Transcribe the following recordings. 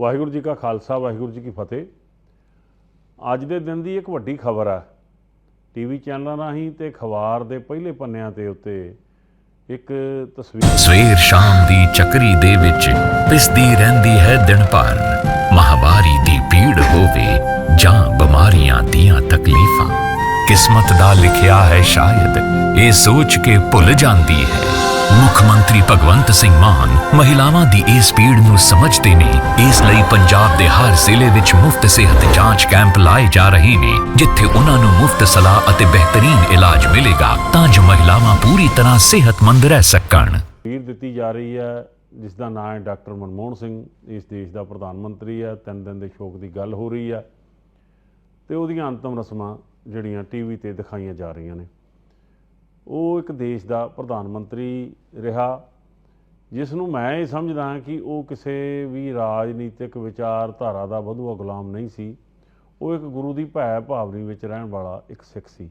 ਵਾਹਿਗੁਰੂ ਜੀ ਕਾ ਖਾਲਸਾ, ਵਾਹਿਗੁਰੂ ਜੀ ਕੀ ਫਤਿਹ। ਅੱਜ ਦੇ ਦਿਨ ਦੀ ਇੱਕ ਵੱਡੀ ਖਬਰ ਹੈ ਟੀਵੀ ਚੈਨਲਾਂ ਰਾਹੀਂ ਤੇ ਅਖਬਾਰ ਦੇ ਪਹਿਲੇ ਪੰਨਿਆਂ ਤੇ ਉੱਤੇ ਇੱਕ ਤਸਵੀਰ ਸਵੇਰ ਸ਼ਾਮ ਦੀ ਚੱਕਰੀ ਦੇ ਵਿੱਚ ਪਿਸਦੀ ਰਹਿੰਦੀ ਹੈ ਦਿਨ ਭਰ। ਮਹਾਵਾਰੀ ਦੀ ਪੀੜ ਹੋਵੇ ਜਾਂ ਬਿਮਾਰੀਆਂ ਦੀਆਂ ਤਕਲੀਫਾਂ। ਕਿਸਮਤ ਦਾ ਲਿਖਿਆ ਹੈ ਸ਼ਾਇਦ, ਇਹ ਸੋਚ ਕੇ ਭੁੱਲ ਜਾਂਦੀ ਹੈ। ਮੁੱਖ ਮੰਤਰੀ ਭਗਵੰਤ ਸਿੰਘ ਮਾਨ ਮਹਿਲਾਵਾਂ ਦੀ ਇਸ ਪੀੜ ਨੂੰ ਸਮਝਦੇ ਨੇ। ਇਸ ਲਈ ਪੰਜਾਬ ਦੇ ਹਰ ਜ਼ਿਲ੍ਹੇ ਵਿੱਚ ਮੁਫਤ ਸਿਹਤ ਜਾਂਚ ਕੈਂਪ ਲਾਏ ਜਾ ਰਹੇ ਨੇ, ਜਿੱਥੇ ਉਹਨਾਂ ਨੂੰ ਮੁਫਤ ਸਲਾਹ ਅਤੇ ਬਿਹਤਰੀਨ ਇਲਾਜ ਮਿਲੇਗਾ ਤਾਂ ਜੋ ਮਹਿਲਾਵਾਂ ਪੂਰੀ ਤਰ੍ਹਾਂ ਸਿਹਤਮੰਦ ਰਹਿ ਸਕਣ। ਤਸਵੀਰ ਦਿੱਤੀ ਜਾ ਰਹੀ ਹੈ, ਜਿਸ ਦਾ ਨਾਮ ਹੈ ਡਾਕਟਰ ਮਨਮੋਹਨ ਸਿੰਘ। ਇਸ ਦੇਸ਼ ਦਾ ਪ੍ਰਧਾਨ ਮੰਤਰੀ ਹੈ, ਤਿੰਨ ਦਿਨ ਦੇ ਸ਼ੋਕ ਦੀ ਗੱਲ ਹੋ ਰਹੀ ਹੈ। ਤੇ ਉਹਦੀਆਂ ਅੰਤਮ ਰਸਮਾਂ ਜਿਹੜੀਆਂ ਟੀਵੀ ਤੇ ਦਿਖਾਈਆਂ ਜਾ ਰਹੀਆਂ ਨੇ। ਉਹ ਇੱਕ ਦੇਸ਼ ਦਾ ਪ੍ਰਧਾਨ ਮੰਤਰੀ ਰਿਹਾ, ਜਿਸ ਨੂੰ ਮੈਂ ਇਹ ਸਮਝਦਾ ਕਿ ਉਹ ਕਿਸੇ ਵੀ ਰਾਜਨੀਤਿਕ ਵਿਚਾਰਧਾਰਾ ਦਾ ਵਧੂਆ ਗੁਲਾਮ ਨਹੀਂ ਸੀ। ਉਹ ਇੱਕ ਗੁਰੂ ਦੀ ਭੈ ਭਾਵਨੀ ਵਿੱਚ ਰਹਿਣ ਵਾਲਾ ਇੱਕ ਸਿੱਖ ਸੀ,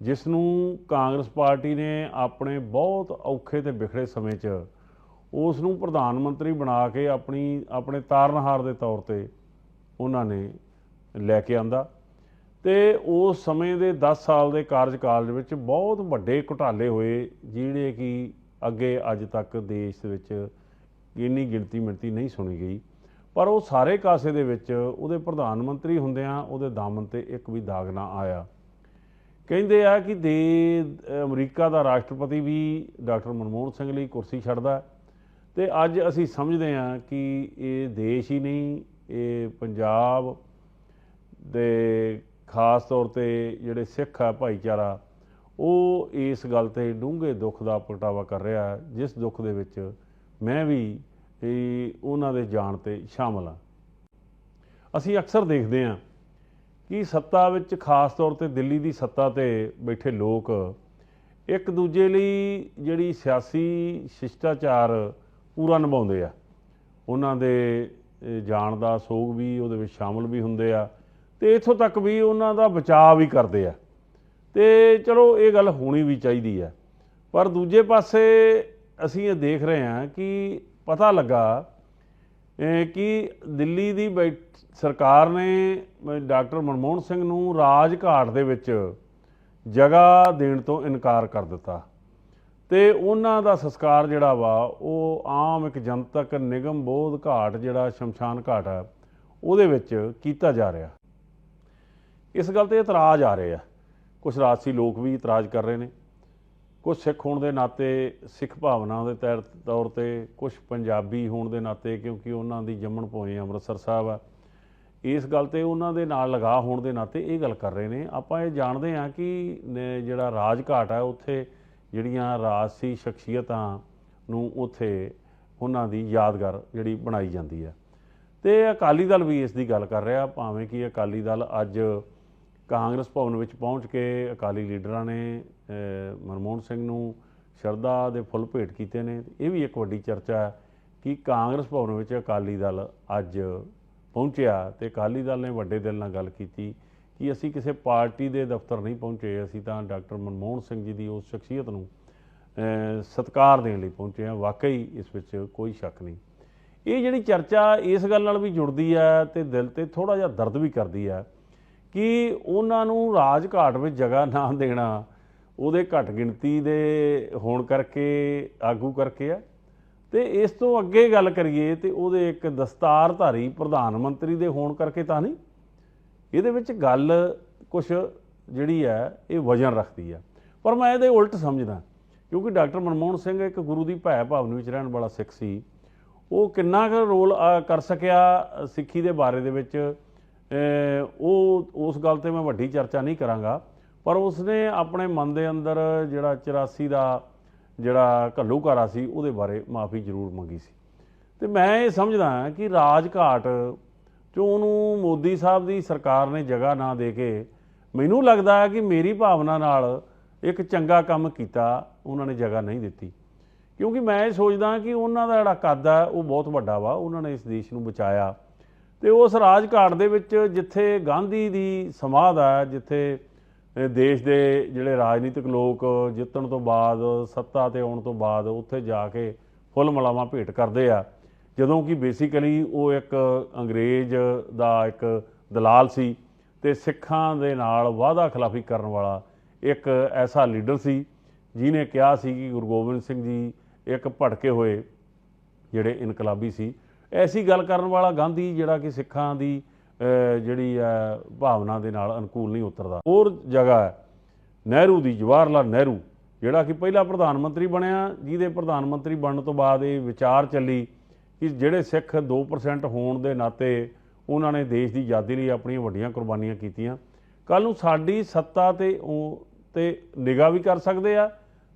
ਜਿਸ ਨੂੰ ਕਾਂਗਰਸ ਪਾਰਟੀ ਨੇ ਆਪਣੇ ਬਹੁਤ ਔਖੇ ਤੇ ਵਿਖੜੇ ਸਮੇਂ 'ਚ ਉਸ ਨੂੰ ਪ੍ਰਧਾਨ ਮੰਤਰੀ ਬਣਾ ਕੇ ਆਪਣੀ, ਆਪਣੇ ਤਾਰਨਹਾਰ ਦੇ ਤੌਰ ਤੇ ਉਹਨਾਂ ਨੇ ਲੈ ਕੇ ਆਂਦਾ। ਤੇ ਉਸ ਸਮੇਂ ਦੇ 10 ਸਾਲ ਦੇ ਕਾਰਜਕਾਲ ਦੇ ਵਿੱਚ ਬਹੁਤ ਵੱਡੇ ਘੁਟਾਲੇ ਹੋਏ, ਜਿਹੜੇ ਕਿ ਅੱਗੇ ਅੱਜ ਤੱਕ ਦੇਸ਼ ਵਿੱਚ ਇੰਨੀ ਗਿਣਤੀ ਮਿਣਤੀ ਨਹੀਂ ਸੁਣੀ ਗਈ। ਪਰ ਉਹ ਸਾਰੇ ਕਾਸੇ ਦੇ ਵਿੱਚ ਉਹਦੇ ਪ੍ਰਧਾਨ ਮੰਤਰੀ ਹੁੰਦਿਆਂ ਉਹਦੇ ਦਾਮਨ ਤੇ ਇੱਕ ਵੀ ਦਾਗ ਨਾ ਆਇਆ। ਕਹਿੰਦੇ ਆ ਕਿ ਦੇ, ਅਮਰੀਕਾ ਦਾ ਰਾਸ਼ਟਰਪਤੀ ਵੀ ਡਾਕਟਰ ਮਨਮੋਹਨ ਸਿੰਘ ਲਈ ਕੁਰਸੀ ਛੱਡਦਾ ਹੈ। ਤੇ ਅੱਜ ਅਸੀਂ ਸਮਝਦੇ ਹਾਂ ਕਿ ਇਹ ਦੇਸ਼ ਹੀ ਨਹੀਂ, ਇਹ ਪੰਜਾਬ ਦੇ ਖਾਸ ਤੌਰ ਤੇ ਜਿਹੜੇ ਸਿੱਖ ਆ ਭਾਈਚਾਰਾ, ਉਹ ਇਸ ਗੱਲ ਤੇ ਡੂੰਘੇ ਦੁੱਖ ਦਾ ਪ੍ਰਗਟਾਵਾ ਕਰ ਰਿਹਾ ਜਿਸ ਦੁੱਖ ਦੇ ਵਿੱਚ ਮੈਂ ਵੀ ਉਹਨਾਂ ਦੇ ਜਾਣ ਤੇ ਸ਼ਾਮਲ ਹਾਂ। ਅਸੀਂ ਅਕਸਰ ਦੇਖਦੇ ਹਾਂ ਕਿ ਸੱਤਾ ਵਿੱਚ ਖਾਸ ਤੌਰ ਤੇ ਦਿੱਲੀ ਦੀ ਸੱਤਾ ਤੇ ਬੈਠੇ ਲੋਕ ਇੱਕ ਦੂਜੇ ਲਈ ਜਿਹੜੀ ਸਿਆਸੀ ਸ਼ਿਸ਼ਟਾਚਾਰ ਪੂਰਾ ਨਿਭਾਉਂਦੇ ਆ। ਉਹਨਾਂ ਦੇ ਜਾਣ ਦਾ ਸੋਗ ਵੀ ਉਹਦੇ ਵਿੱਚ ਸ਼ਾਮਲ ਵੀ ਹੁੰਦੇ ਆ। ਤੇ ਇੱਥੋਂ ਤੱਕ ਵੀ ਉਹਨਾਂ ਦਾ ਬਚਾਅ ਵੀ ਕਰਦੇ ਆ। ਤੇ ਚਲੋ, ਇਹ ਗੱਲ ਹੋਣੀ ਵੀ ਚਾਹੀਦੀ ਹੈ ਪਰ ਦੂਜੇ ਪਾਸੇ ਅਸੀਂ ਇਹ ਦੇਖ ਰਹੇ ਹਾਂ ਕਿ ਪਤਾ ਲੱਗਾ ਕਿ ਦਿੱਲੀ ਦੀ ਬੈਠ, ਸਰਕਾਰ ਨੇ ਡਾਕਟਰ ਮਨਮੋਹਨ ਸਿੰਘ ਨੂੰ ਰਾਜ ਘਾਟ ਦੇ ਵਿੱਚ ਜਗ੍ਹਾ ਦੇਣ ਤੋਂ ਇਨਕਾਰ ਕਰ ਦਿੱਤਾ। ਤੇ ਉਹਨਾਂ ਦਾ ਸੰਸਕਾਰ ਜਿਹੜਾ ਵਾ, ਉਹ ਆਮ ਇੱਕ ਜਨਤਕ ਨਿਗਮ ਬੋਧ ਘਾਟ ਜਿਹੜਾ ਸ਼ਮਸ਼ਾਨ ਘਾਟ ਆ, ਉਹਦੇ ਵਿੱਚ ਕੀਤਾ ਜਾ ਰਿਹਾ। ਇਸ ਗੱਲ ਤੇ ਇਤਰਾਜ਼ ਆ ਰਹੇ ਆ। ਕੁਝ ਰਾਜਸੀ ਲੋਕ ਵੀ ਇਤਰਾਜ਼ ਕਰ ਰਹੇ ਨੇ। ਕੁਝ ਸਿੱਖ ਹੋਣ ਦੇ ਨਾਤੇ ਸਿੱਖ ਭਾਵਨਾ ਦੇ ਤਹਿਤ ਤੌਰ ਤੇ ਕੁਝ ਪੰਜਾਬੀ ਹੋਣ ਦੇ ਨਾਤੇ ਕਿਉਂਕਿ ਉਹਨਾਂ ਦੀ ਜੰਮਣ ਭੋਏ ਅੰਮ੍ਰਿਤਸਰ ਸਾਹਿਬ ਆ। ਇਸ ਗੱਲ ਤੇ ਉਹਨਾਂ ਦੇ ਨਾਲ ਲਗਾ ਹੋਣ ਦੇ ਨਾਤੇ ਇਹ ਗੱਲ ਕਰ ਰਹੇ ਨੇ। ਆਪਾਂ ਇਹ ਜਾਣਦੇ ਹਾਂ ਕਿ ਨ- ਜਿਹੜਾ ਰਾਜ ਘਾਟ ਹੈ ਉੱਥੇ ਜਿਹੜੀਆਂ ਰਾਜਸੀ ਸ਼ਖਸੀਅਤਾਂ ਨੂੰ ਉੱਥੇ ਉਹਨਾਂ ਦੀ ਯਾਦਗਾਰ ਜਿਹੜੀ ਬਣਾਈ ਜਾਂਦੀ ਹੈ ਤੇ ਅਕਾਲੀ ਦਲ ਵੀ ਇਸ ਦੀ ਗੱਲ ਕਰ ਰਿਹਾ, ਭਾਵੇਂ ਕਿ ਅਕਾਲੀ ਦਲ ਅੱਜ ਕਾਂਗਰਸ ਭਵਨ ਵਿੱਚ ਪਹੁੰਚ ਕੇ ਅਕਾਲੀ ਲੀਡਰਾਂ ਨੇ ਮਨਮੋਹਨ ਸਿੰਘ ਨੂੰ ਸ਼ਰਧਾ ਦੇ ਫੁੱਲ ਭੇਟ ਕੀਤੇ ਨੇ। ਇਹ ਵੀ ਇੱਕ ਵੱਡੀ ਚਰਚਾ ਹੈ ਕਿ ਕਾਂਗਰਸ ਭਵਨ ਵਿੱਚ ਅਕਾਲੀ ਦਲ ਅੱਜ ਪਹੁੰਚਿਆ ਤੇ ਅਕਾਲੀ ਦਲ ਨੇ ਵੱਡੇ ਦਿਲ ਨਾਲ ਗੱਲ ਕੀਤੀ ਕਿ ਅਸੀਂ ਕਿਸੇ ਪਾਰਟੀ ਦੇ ਦਫ਼ਤਰ ਨਹੀਂ ਪਹੁੰਚੇ ਅਸੀਂ ਤਾਂ ਡਾਕਟਰ ਮਨਮੋਹਨ ਸਿੰਘ ਜੀ ਦੀ ਉਸ ਸ਼ਖਸੀਅਤ ਨੂੰ ਅਹ, ਸਤਿਕਾਰ ਦੇਣ ਲਈ ਪਹੁੰਚੇ ਹਾਂ। ਵਾਕਈ ਇਸ ਵਿੱਚ ਕੋਈ ਸ਼ੱਕ ਨਹੀਂ। ਇਹ ਜਿਹੜੀ ਚਰਚਾ ਇਸ ਗੱਲ ਨਾਲ ਵੀ ਜੁੜਦੀ ਹੈ ਤੇ ਦਿਲ ਤੇ ਥੋੜਾ ਜਿਹਾ ਦਰਦ ਵੀ ਕਰਦੀ ਹੈ ਕਿ ਉਹਨਾਂ ਨੂੰ ਰਾਜ ਘਾਟ ਵਿੱਚ ਜਗ੍ਹਾ ਨਾ ਦੇਣਾ, ਉਹਦੇ ਘੱਟ ਗਿਣਤੀ ਦੇ ਹੋਣ ਕਰਕੇ, ਆਗੂ ਕਰਕੇ ਆ। ਤੇ ਇਸ ਤੋਂ ਅੱਗੇ ਗੱਲ ਕਰੀਏ ਤੇ ਉਹਦੇ ਇੱਕ ਦਸਤਾਰਧਾਰੀ ਪ੍ਰਧਾਨ ਮੰਤਰੀ ਦੇ ਹੋਣ ਕਰਕੇ ਤਾਂ ਨਹੀਂ, ਇਹਦੇ ਵਿੱਚ ਗੱਲ ਕੁਝ ਜਿਹੜੀ ਹੈ, ਇਹ ਵਜਨ ਰੱਖਦੀ ਹੈ ਪਰ ਮੈਂ ਇਹਦੇ ਉਲਟ ਸਮਝਦਾ, ਕਿਉਂਕਿ ਡਾਕਟਰ ਮਨਮੋਹਨ ਸਿੰਘ ਇੱਕ ਗੁਰੂ ਦੀ ਭੈ ਭਾਵਨਾ ਵਿੱਚ ਰਹਿਣ ਵਾਲਾ ਸਿੱਖ ਸੀ। ਉਹ ਕਿੰਨਾ ਕੁ ਰੋਲ ਕਰ ਸਕਿਆ ਸਿੱਖੀ ਦੇ ਬਾਰੇ ਦੇ ਵਿੱਚ ਉਹ, ਉਸ ਗੱਲ ਤੇ ਮੈਂ ਵੱਡੀ ਚਰਚਾ ਨਹੀਂ ਕਰਾਂਗਾ, ਪਰ ਉਸਨੇ ਆਪਣੇ ਮਨ ਦੇ ਅੰਦਰ ਜਿਹੜਾ 84 ਦਾ ਜਿਹੜਾ ਘੱਲੂਕਾਰਾ ਸੀ, ਉਹਦੇ ਬਾਰੇ ਮਾਫੀ ਜ਼ਰੂਰ ਮੰਗੀ ਸੀ। ਤੇ ਮੈਂ ਇਹ ਸਮਝਦਾ ਹਾਂ ਕਿ ਰਾਜ ਘਾਟ ਚੋਂ ਉਹਨੂੰ ਮੋਦੀ ਸਾਹਿਬ ਦੀ ਸਰਕਾਰ ਨੇ ਜਗ੍ਹਾ ਨਾ ਦੇ ਕੇ ਮੈਨੂੰ ਲੱਗਦਾ ਹੈ ਕਿ ਮੇਰੀ ਭਾਵਨਾ ਨਾਲ ਇੱਕ ਚੰਗਾ ਕੰਮ ਕੀਤਾ, ਉਹਨਾਂ ਨੇ ਜਗ੍ਹਾ ਨਹੀਂ ਦਿੱਤੀ। ਕਿਉਂਕਿ ਮੈਂ ਇਹ ਸੋਚਦਾ ਕਿ ਉਹਨਾਂ ਦਾ ਜਿਹੜਾ ਕੱਦ ਹੈ, ਉਹ ਬਹੁਤ ਵੱਡਾ ਵਾ, ਉਹਨਾਂ ਨੇ ਇਸ ਦੇਸ਼ ਨੂੰ ਬਚਾਇਆ। ਤੇ ਉਸ ਰਾਜ ਘਾਟ ਦੇ ਵਿੱਚ ਜਿੱਥੇ ਗਾਂਧੀ ਦੀ ਸਮਾਧ ਹੈ, ਜਿੱਥੇ ਦੇਸ਼ ਦੇ ਜਿਹੜੇ ਰਾਜਨੀਤਿਕ ਲੋਕ ਜਿੱਤਣ ਤੋਂ ਬਾਅਦ, ਸੱਤਾ ਤੇ ਆਉਣ ਤੋਂ ਬਾਅਦ ਉੱਥੇ ਜਾ ਕੇ ਫੁੱਲ ਮਲਾਵਾਂ ਭੇਟ ਕਰਦੇ ਆ। ਜਦੋਂ ਕਿ ਬੇਸਿਕਲੀ ਉਹ ਇੱਕ ਅੰਗਰੇਜ਼ ਦਾ ਇੱਕ ਦਲਾਲ ਸੀ ਤੇ ਸਿੱਖਾਂ ਦੇ ਨਾਲ ਵਾਅਦਾ ਖਿਲਾਫੀ ਕਰਨ ਵਾਲਾ ਇੱਕ ਐਸਾ ਲੀਡਰ ਸੀ ਜਿਨੇ ਕਿਹਾ ਸੀ ਕਿ ਗੁਰੂ ਗੋਬਿੰਦ ਸਿੰਘ ਜੀ ਇੱਕ ਭਟਕੇ ਹੋਏ ਜਿਹੜੇ ਇਨਕਲਾਬੀ ਸੀ। ਐਸੀ ਗੱਲ ਕਰਨ ਵਾਲਾ ਗਾਂਧੀ ਜਿਹੜਾ ਕਿ ਸਿੱਖਾਂ ਦੀ ਜਿਹੜੀ ਹੈ ਭਾਵਨਾ ਦੇ ਨਾਲ ਅਨੁਕੂਲ ਨਹੀਂ ਉਤਰਦਾ। ਹੋਰ ਜਗ੍ਹਾ ਹੈ, ਨਹਿਰੂ ਦੀ ਜਵਾਹਰ ਲਾਲ ਨਹਿਰੂ, ਜਿਹੜਾ ਕਿ ਪਹਿਲਾ ਪ੍ਰਧਾਨ ਮੰਤਰੀ ਬਣਿਆ, ਜਿਹਦੇ ਪ੍ਰਧਾਨ ਮੰਤਰੀ ਬਣਨ ਤੋਂ ਬਾਅਦ ਇਹ ਵਿਚਾਰ ਚੱਲੀ ਕਿ ਜਿਹੜੇ ਸਿੱਖ 2% ਹੋਣ ਦੇ ਨਾਤੇ ਉਹਨਾਂ ਨੇ ਦੇਸ਼ ਦੀ ਆਜ਼ਾਦੀ ਲਈ ਆਪਣੀਆਂ ਵੱਡੀਆਂ ਕੁਰਬਾਨੀਆਂ ਕੀਤੀਆਂ। ਕੱਲ ਨੂੰ ਸਾਡੀ ਸੱਤਾ ਤੇ ਉਹ, ਤੇ ਨਿਗਾਹ ਵੀ ਕਰ ਸਕਦੇ ਆ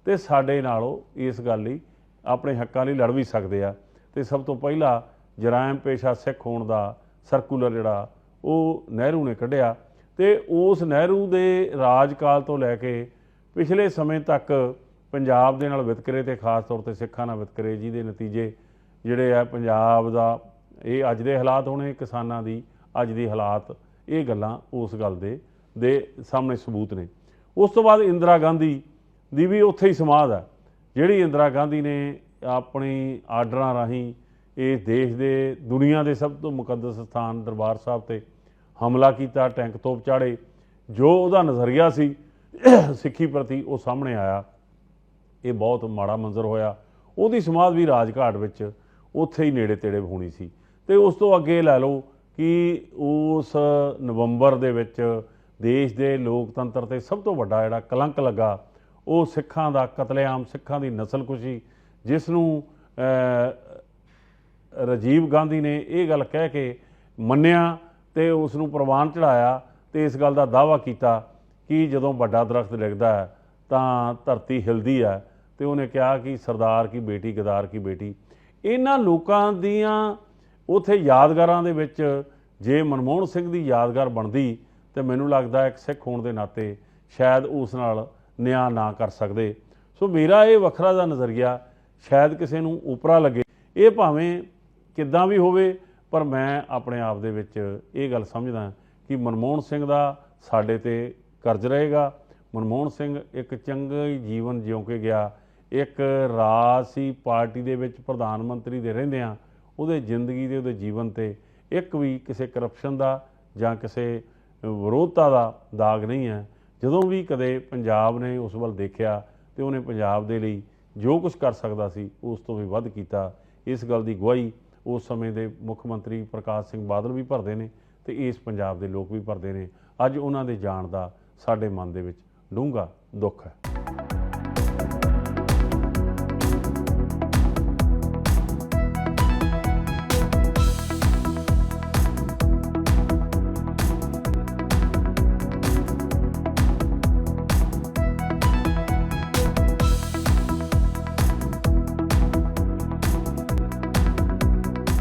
ਤੇ ਸਾਡੇ ਨਾਲ ਉਹ ਇਸ ਗੱਲ ਲਈ ਆਪਣੇ ਹੱਕਾਂ ਲਈ ਲੜ ਵੀ ਸਕਦੇ ਆ। ਤੇ ਸਭ ਤੋਂ ਪਹਿਲਾਂ ਜਰਾਇਮ ਪੇਸ਼ਾ ਸਿੱਖ ਹੋਣ ਦਾ ਸਰਕੂਲਰ ਜਿਹੜਾ, ਉਹ ਨਹਿਰੂ ਨੇ ਕੱਢਿਆ ਤੇ ਉਸ ਨਹਿਰੂ ਦੇ ਰਾਜਕਾਲ ਤੋਂ ਲੈ ਕੇ ਪਿਛਲੇ ਸਮੇਂ ਤੱਕ ਪੰਜਾਬ ਦੇ ਨਾਲ ਵਿਤਕਰੇ ਤੇ ਖਾਸ ਤੌਰ ਤੇ ਸਿੱਖਾਂ ਨਾਲ ਵਿਤਕਰੇ ਜਿਹਦੇ ਨਤੀਜੇ ਜਿਹੜੇ ਆ ਪੰਜਾਬ ਦਾ, ਇਹ ਅੱਜ ਦੇ ਹਾਲਾਤ ਹੋਣੇ, ਕਿਸਾਨਾਂ ਦੀ ਅੱਜ ਦੀ ਹਾਲਾਤ, ਇਹ ਗੱਲਾਂ ਉਸ ਗੱਲ ਦੇ ਦੇ ਸਾਹਮਣੇ ਸਬੂਤ ਨੇ। ਉਸ ਤੋਂ ਬਾਅਦ ਇੰਦਰਾ ਗਾਂਧੀ ਦੀ ਵੀ ਉੱਥੇ ਹੀ ਸਮਾਧ ਹੈ, ਜਿਹੜੀ ਇੰਦਰਾ ਗਾਂਧੀ ਨੇ ਆਪਣੀ ਆਰਡਰਾਂ ਰਾਹੀਂ ਇਸ ਦੇਸ਼ ਦੇ, ਦੁਨੀਆ ਦੇ ਸਭ ਤੋਂ ਮੁਕੱਦਸ ਸਥਾਨ ਦਰਬਾਰ ਸਾਹਿਬ ਤੇ ਹਮਲਾ ਕੀਤਾ, ਟੈਂਕ ਤੋਪ ਚਾੜੇ। ਜੋ ਉਹਦਾ ਨਜ਼ਰੀਆ ਸੀ, ਸਿੱਖੀ ਪ੍ਰਤੀ ਉਹ ਸਾਹਮਣੇ ਆਇਆ। ਇਹ ਬਹੁਤ ਮਾੜਾ ਮੰਜ਼ਰ ਹੋਇਆ। ਉਹਦੀ ਸਮਾਧ ਵੀ ਰਾਜਘਾਟ ਵਿੱਚ ਉੱਥੇ ਹੀ ਨੇੜੇ ਤੇੜੇ ਹੋਣੀ ਸੀ। ਤੇ ਉਸ ਤੋਂ ਅੱਗੇ ਲੈ ਲਓ ਕਿ ਉਸ ਨਵੰਬਰ ਦੇ ਵਿੱਚ ਦੇਸ਼ ਦੇ ਲੋਕਤੰਤਰ ਤੇ ਸਭ ਤੋਂ ਵੱਡਾ ਜਿਹੜਾ ਕਲੰਕ ਲੱਗਾ, ਉਹ ਸਿੱਖਾਂ ਦਾ ਕਤਲੇਆਮ, ਸਿੱਖਾਂ ਦੀ ਨਸਲਕੁਸ਼ੀ ਜਿਸ ਨੂੰ ਰਾਜੀਵ ਗਾਂਧੀ ਨੇ ਇਹ ਗੱਲ ਕਹਿ ਕੇ ਮੰਨਿਆ ਤੇ ਉਸ ਨੂੰ ਪ੍ਰਵਾਨ ਚੜਾਇਆ ਤੇ ਇਸ ਗੱਲ ਦਾ ਦਾਅਵਾ ਕੀਤਾ ਕਿ ਜਦੋਂ ਵੱਡਾ ਦਰਖਤ ਡਿੱਗਦਾ ਹੈ ਤਾਂ ਧਰਤੀ ਹਿਲਦੀ ਹੈ ਤੇ ਉਹਨੇ ਕਿਹਾ ਕਿ ਸਰਦਾਰ ਕੀ ਬੇਟੀ, ਗਦਾਰ ਕੀ ਬੇਟੀ। ਇਹਨਾਂ ਲੋਕਾਂ ਦੀਆਂ ਉਥੇ ਯਾਦਗਾਰਾਂ ਦੇ ਵਿੱਚ ਜੇ ਮਨਮੋਹਨ ਸਿੰਘ ਦੀ ਯਾਦਗਾਰ ਬਣਦੀ ਤੇ ਮੈਨੂੰ ਲੱਗਦਾ ਇੱਕ ਸਿੱਖ ਹੋਣ ਦੇ ਨਾਤੇ ਸ਼ਾਇਦ ਉਸ ਨਾਲ ਨਿਆਂ ਨਾ ਕਰ ਸਕਦੇ। ਸੋ ਮੇਰਾ ਇਹ ਵੱਖਰਾ ਦਾ ਨਜ਼ਰੀਆ ਸ਼ਾਇਦ ਕਿਸੇ ਨੂੰ ਉਪਰਾ ਲੱਗੇ। ਇਹ ਭਾਵੇਂ ਕਿੱਦਾਂ ਵੀ ਹੋਵੇ, ਪਰ ਮੈਂ ਆਪਣੇ ਆਪ ਦੇ ਵਿੱਚ ਇਹ ਗੱਲ ਸਮਝਦਾ ਕਿ ਮਨਮੋਹਨ ਸਿੰਘ ਦਾ ਸਾਡੇ ਤੇ ਕਰਜ਼ ਰਹੇਗਾ। ਮਨਮੋਹਨ ਸਿੰਘ ਇੱਕ ਚੰਗਾ ਹੀ ਜੀਵਨ ਜਿਉਂ ਕੇ ਗਿਆ। ਇੱਕ ਰਾਜ ਸੀ, ਪਾਰਟੀ ਦੇ ਵਿੱਚ ਪ੍ਰਧਾਨ ਮੰਤਰੀ ਦੇ ਰਹਿੰਦਿਆਂ ਉਹਦੇ ਜ਼ਿੰਦਗੀ ਦੇ, ਉਹਦੇ ਜੀਵਨ ਤੇ ਇੱਕ ਵੀ ਕਿਸੇ ਕਰਪਸ਼ਨ ਦਾ ਜਾਂ ਕਿਸੇ ਵਿਰੋਧਤਾ ਦਾ ਦਾਗ ਨਹੀਂ ਹੈ। ਜਦੋਂ ਵੀ ਕਦੇ ਪੰਜਾਬ ਨੇ ਉਸ ਵੱਲ ਦੇਖਿਆ ਤੇ ਉਹਨੇ ਪੰਜਾਬ ਦੇ ਲਈ ਜੋ ਕੁਝ ਕਰ ਸਕਦਾ ਸੀ, ਉਸ ਤੋਂ ਵੀ ਵੱਧ ਕੀਤਾ। ਇਸ ਗੱਲ ਦੀ ਗਵਾਹੀ ਉਸ ਸਮੇਂ ਦੇ ਮੁੱਖ ਮੰਤਰੀ ਪ੍ਰਕਾਸ਼ ਸਿੰਘ ਬਾਦਲ ਵੀ ਭਰਦੇ ਨੇ ਤੇ ਇਸ ਪੰਜਾਬ ਦੇ ਲੋਕ ਵੀ ਭਰਦੇ ਨੇ। ਅੱਜ ਉਹਨਾਂ ਦੇ ਜਾਣ ਦਾ ਸਾਡੇ ਮਨ ਦੇ ਵਿੱਚ ਡੂੰਘਾ ਦੁੱਖ ਹੈ।